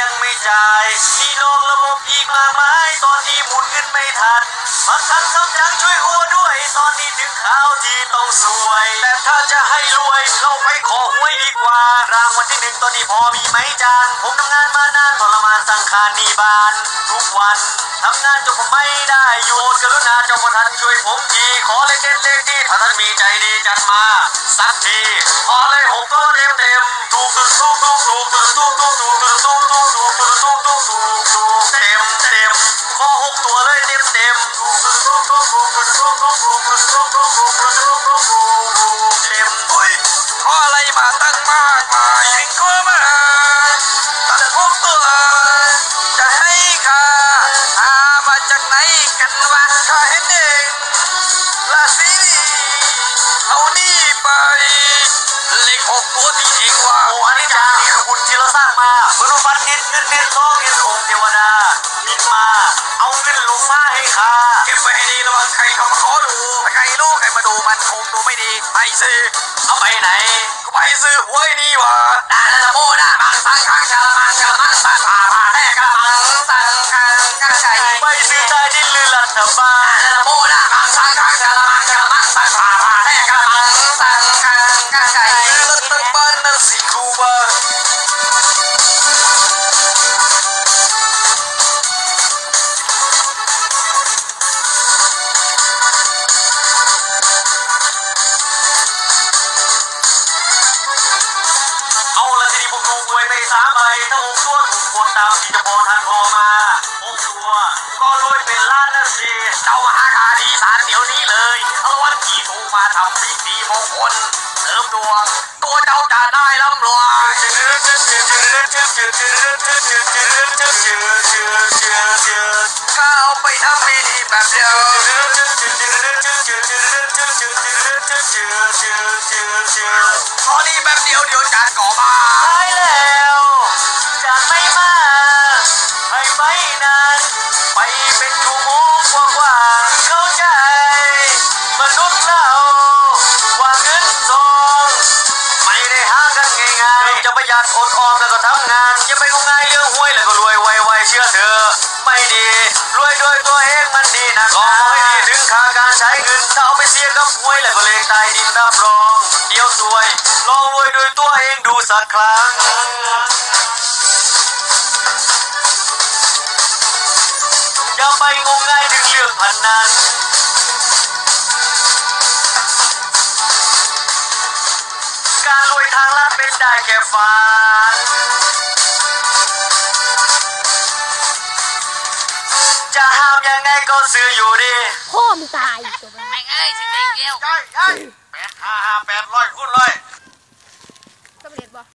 ยังไม่จ่ายมีนอกระบบอีกมากมาย ตอนนี้หมุนเงินไม่ทันมาทั้งทำจังช่วยหัวด้วย ตอนนี้ถึงข่าวที่ต้องสวย แต่ถ้าจะให้รวย เราไปขอหวยดีกว่า รางวัลที่หนึ่งตอนนี้พอมีไหมจาน ผมทำงานมานานทรมานสังขารนีบาน ทุกวันทำงานจนผมไม่ได้อยู่กรุณาเจ้าประทันช่วยผมที ขอเลขเด็ดเลขที่ถ้าท่านมีใจดีจัดมา สักทีขอ มาตั้งมากมายเห็นก็มาตั้งทุกตัว จะให้ข้าหามาจากไหนกันวะข้าเห็นเองราศีนี้เอานี่ไป เลขหกตัวที่เองว่าโอ้อันนี้จานี่คือบุญที่เราสร้างมาเมื่อเราฟันเงินเงินเงินทองเงินองค์เทวดาบินมา เอาเงินลงมาให้ข้า ดูมันคงดูไม่ดี ไปซื้อเอาไปไหนก็ไปซื้ ละทีนี้ผมวยไปสามใบถ้าหกตัวถูกหมดตามที่จะพอท่านพอมาหกตัวก็รวยเป็นล้านนะสิเจ้ามหาคาดีสารเดี๋ยวนี้เลยเอาวันที่ถูกมาทำพิธีมงคลเสริมดวงตัวเจ้าจะได้ร่ำรวยข้าเอาไปทำพิธีแบบเดียวตอนนี้แบบเดียวเดี๋ยวจานก่อมา ยัดอดออมแล้วก็ทำงาน อย่าไปงมงายเรื่องหวยแล้วก็รวยไวๆเชื่อเธอ ไม่ดี รวยโดวยตัวเองมันดีนะก็ให้ดีถึงค่าการใช้เงินถ้าเอาไปเสียกับหวยแล้วก็เลขใต้ดินรับรองเดี๋ยวสวย ลองรวยโดวยตัวเองดูสักครั้งอย่าไปงมงายถึงเรื่องพันนั้น วยทางลัดเป็นได้แค่ฝันจะห้ามยังไงก็ซื้ออยู่ดีพ่อมึงตายจบแล้วแม่งเอ้ยสิเดียวแปดห้าห้าแปดร้อยคูณร้อย